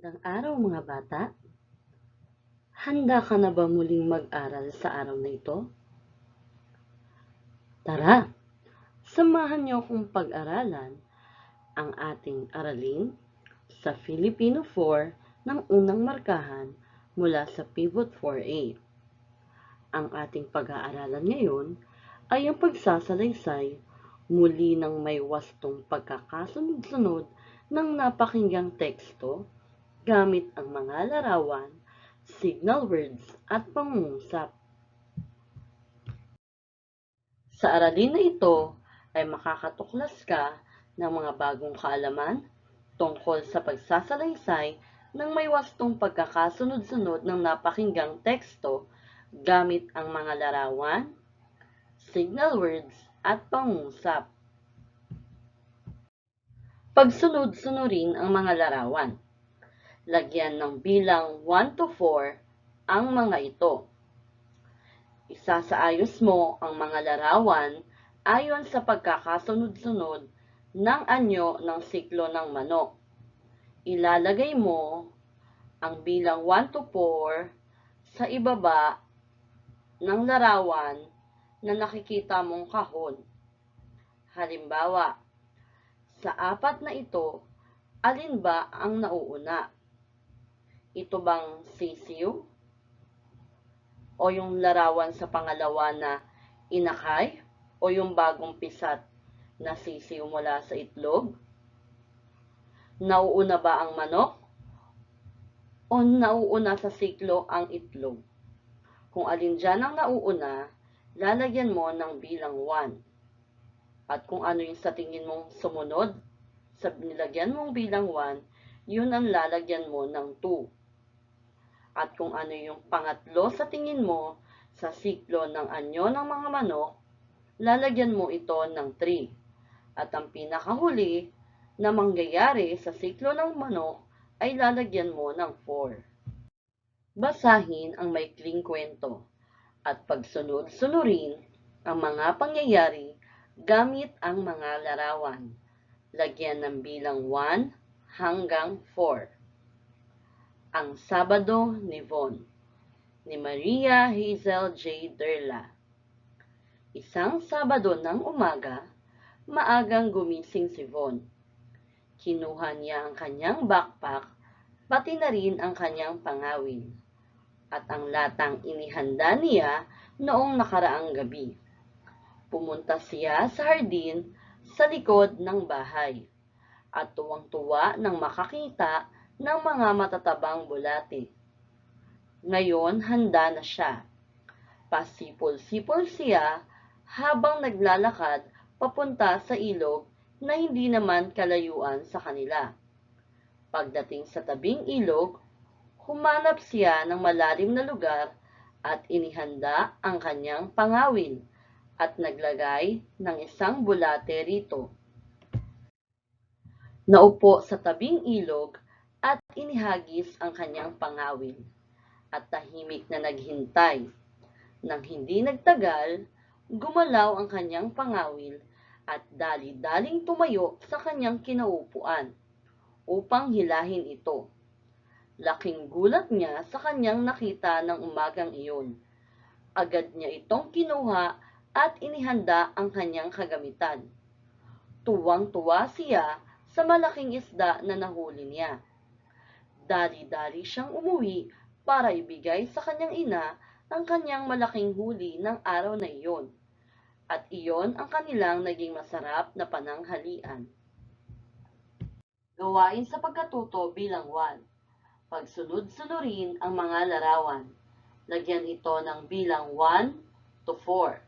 Magandang araw mga bata. Handa ka na ba muling mag-aral sa araw na ito? Tara, samahan niyo akong pag-aralan ang ating aralin sa Filipino 4 ng unang markahan mula sa Pivot 4A. Ang ating pag-aaralan ngayon ay ang pagsasalaysay muli ng may wastong pagkakasunod-sunod ng napakinggang teksto gamit ang mga larawan, signal words at pangungusap. Sa aralin na ito ay makakatuklas ka ng mga bagong kaalaman tungkol sa pagsasalaysay ng may wastong pagkakasunod-sunod ng napakinggang teksto gamit ang mga larawan, signal words at pangungusap. Pagsunod-sunurin ang mga larawan. Lagyan ng bilang 1 to 4 ang mga ito. Isasaayos mo ang mga larawan ayon sa pagkakasunod-sunod ng anyo ng siklo ng manok. Ilalagay mo ang bilang 1 to 4 sa ibaba ng larawan na nakikita mong kahon. Halimbawa, sa apat na ito, alin ba ang nauuna? Ito bang sisiw? O yung larawan sa pangalawa na inakay? O yung bagong pisat na sisiw mula sa itlog? Nauuna ba ang manok? O nauuna sa siklo ang itlog? Kung alin dyan ang nauuna, lalagyan mo ng bilang 1 at kung ano yung sa tingin mong sumunod, sa nilagyan mong bilang 1, yun ang lalagyan mo ng 2. At kung ano yung pangatlo sa tingin mo sa siklo ng anyo ng mga manok, lalagyan mo ito ng 3. At ang pinakahuli na mangyayari sa siklo ng manok ay lalagyan mo ng 4. Basahin ang maikling kwento at pagsunod-sunurin ang mga pangyayari gamit ang mga larawan. Lagyan ng bilang 1 hanggang 4. Ang Sabado ni Von ni Maria Hazel J. Derla. Isang Sabado ng umaga, maagang gumising si Von. Kinuha niya ang kanyang backpack, pati na rin ang kanyang pangawin, at ang latang inihanda niya noong nakaraang gabi Pumunta siya sa hardin sa likod ng bahay at tuwang-tuwa nang makakita ng mga matatabang bulate. Ngayon handa na siya. Pasipol-sipol siya habang naglalakad papunta sa ilog na hindi naman kalayuan sa kanila. Pagdating sa tabing ilog, humanap siya ng malalim na lugar at inihanda ang kanyang pangawin at naglagay ng isang bulate rito. Naupo sa tabing ilog inihagis ang kanyang pangawil at tahimik na naghintay. Nang hindi nagtagal, gumalaw ang kanyang pangawil at dali-daling tumayo sa kanyang kinaupuan upang hilahin ito. Laking gulat niya sa kanyang nakita ng umagang iyon. Agad niya itong kinuha at inihanda ang kanyang kagamitan. Tuwang-tuwa siya sa malaking isda na nahuli niya. Dali-dali siyang umuwi para ibigay sa kanyang ina ang kanyang malaking huli ng araw na iyon. At iyon ang kanilang naging masarap na pananghalian. Gawain sa pagkatuto bilang 1. Pagsunod-sunurin ang mga larawan. Lagyan ito ng bilang 1 to 4.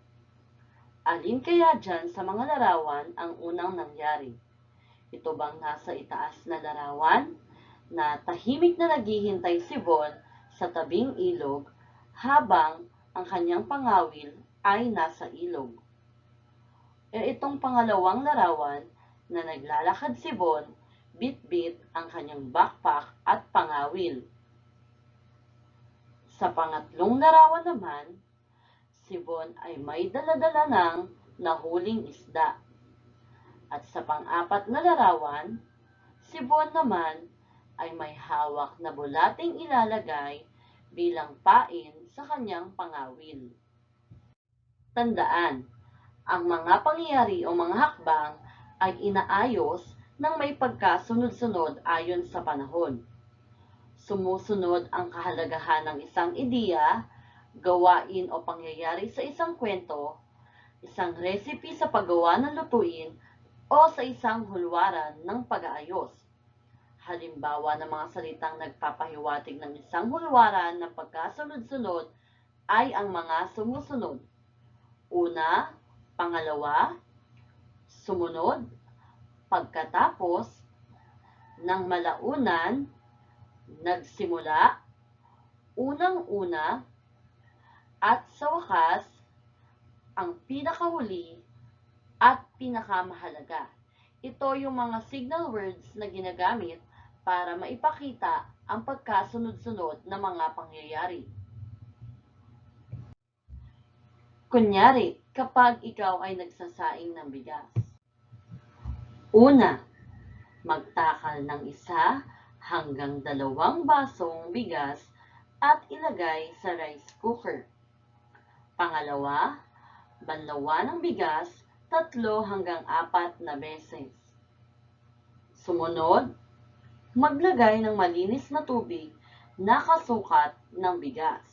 Alin kaya dyan sa mga larawan ang unang nangyari? Ito bang nasa itaas na larawan na tahimik na naghihintay si Von sa tabing ilog habang ang kanyang pangawil ay nasa ilog? E itong pangalawang larawan na naglalakad si Von, bit-bit ang kanyang backpack at pangawil. Sa pangatlong larawan naman, si Von ay may daladala ng nahuling isda. At sa pang-apat na larawan, si Von naman ay may hawak na bulating ilalagay bilang pain sa kanyang pangawil. Tandaan, ang mga pangyayari o mga hakbang ay inaayos ng may pagkasunod-sunod ayon sa panahon. Sumusunod ang kahalagahan ng isang ideya, gawain o pangyayari sa isang kwento, isang recipe sa paggawa ng lutuin, o sa isang hulwaran ng pag-aayos. Halimbawa ng mga salitang nagpapahiwatig ng isang hulwaran ng pagkasunod-sunod ay ang mga sumusunod. Una, pangalawa, sumunod, pagkatapos, ng malaunan, nagsimula, unang-una, at sa wakas, ang pinakahuli at pinakamahalaga. Ito yung mga signal words na ginagamit para maipakita ang pagkasunod-sunod na mga pangyayari. Kunyari, kapag ikaw ay nagsasaing ng bigas. Una, magtakal ng isa hanggang dalawang basong bigas at ilagay sa rice cooker. Pangalawa, banlawan ng bigas tatlo hanggang apat na beses. Sumunod, maglagay ng malinis na tubig na kasukat ng bigas.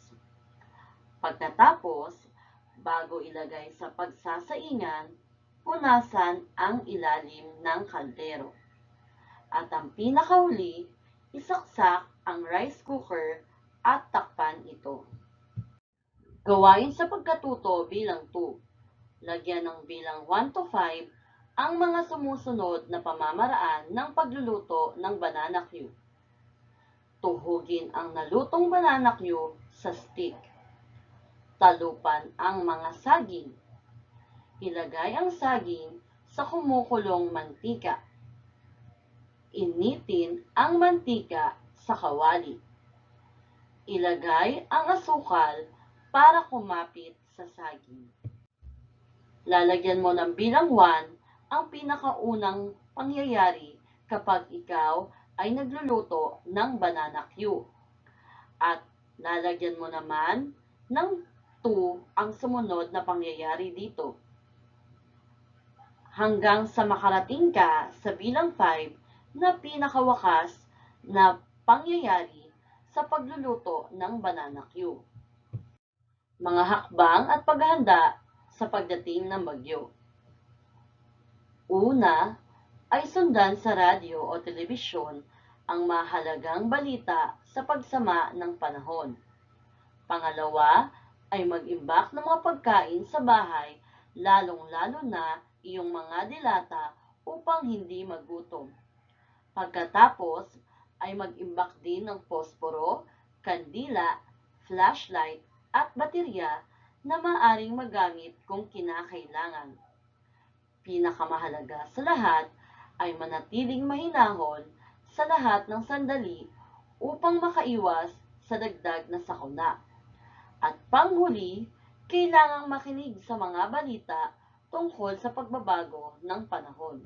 Pagkatapos, bago ilagay sa pagsasaingan, punasan ang ilalim ng kaldero. At ang pinakahuli, isaksak ang rice cooker at takpan ito. Gawain sa pagkatuto bilang 2. Lagyan ng bilang 1 to 5 ang mga sumusunod na pamamaraan ng pagluluto ng banana cue. Tuhugin ang nalutong banana cue sa stick. Talupan ang mga saging. Ilagay ang saging sa kumukulong mantika. Initin ang mantika sa kawali. Ilagay ang asukal para kumapit sa saging. Lalagyan mo ng bilang 1 ang pinakaunang pangyayari kapag ikaw ay nagluluto ng banana cue. At lalagyan mo naman ng 2 ang sumunod na pangyayari dito. Hanggang sa makarating ka sa bilang 5 na pinakawakas na pangyayari sa pagluluto ng banana cue. Mga hakbang at paghahanda sa pagdating ng bagyo. Una, ay sundan sa radyo o telebisyon ang mahalagang balita sa pagsama ng panahon. Pangalawa, ay mag-imbak ng mga pagkain sa bahay, lalong-lalo na iyong mga dilata upang hindi magutom. Pagkatapos, ay mag-imbak din ng posporo, kandila, flashlight, at baterya na maaring magamit kung kinakailangan. Pinakamahalaga sa lahat ay manatiling mahinahon sa lahat ng sandali upang makaiwas sa dagdag na sakuna. At panghuli, kailangang makinig sa mga balita tungkol sa pagbabago ng panahon.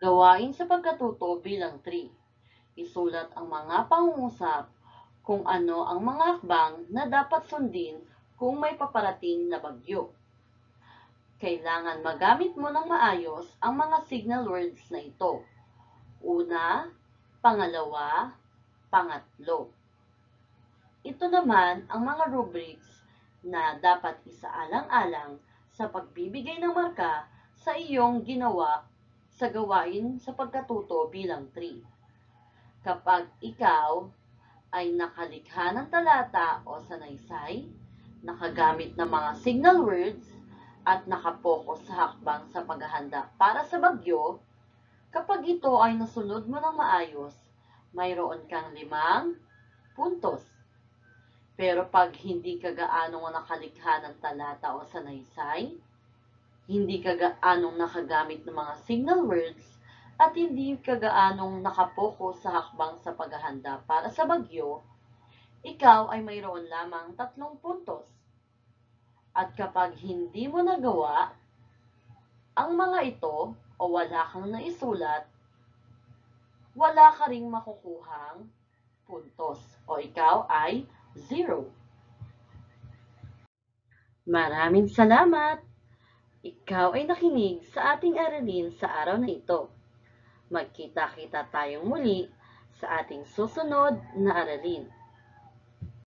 Gawain sa pagkatuto bilang 3. Isulat ang mga pangungusap kung ano ang mga hakbang na dapat sundin kung may paparating na bagyo. Kailangan magamit mo ng maayos ang mga signal words na ito. Una, pangalawa, pangatlo. Ito naman ang mga rubrics na dapat isaalang-alang sa pagbibigay ng marka sa iyong ginawa sa gawain sa pagkatuto bilang 3. Kapag ikaw ay nakalikha ng talata o sanaysay, nakagamit ng mga signal words, at nakapokus sa hakbang sa paghahanda para sa bagyo, kapag ito ay nasunod mo ng maayos, mayroon kang limang puntos. Pero pag hindi ka gaanong nakalikha ng talata o sanaysay, hindi ka gaanong nakagamit ng mga signal words, at hindi ka gaanong nakapokus sa hakbang sa paghahanda para sa bagyo, ikaw ay mayroon lamang tatlong puntos. At kapag hindi mo nagawa ang mga ito o wala kang naisulat, wala ka ring makukuhang puntos o ikaw ay zero. Maraming salamat! Ikaw ay nakinig sa ating aralin sa araw na ito. Magkita-kita tayong muli sa ating susunod na aralin.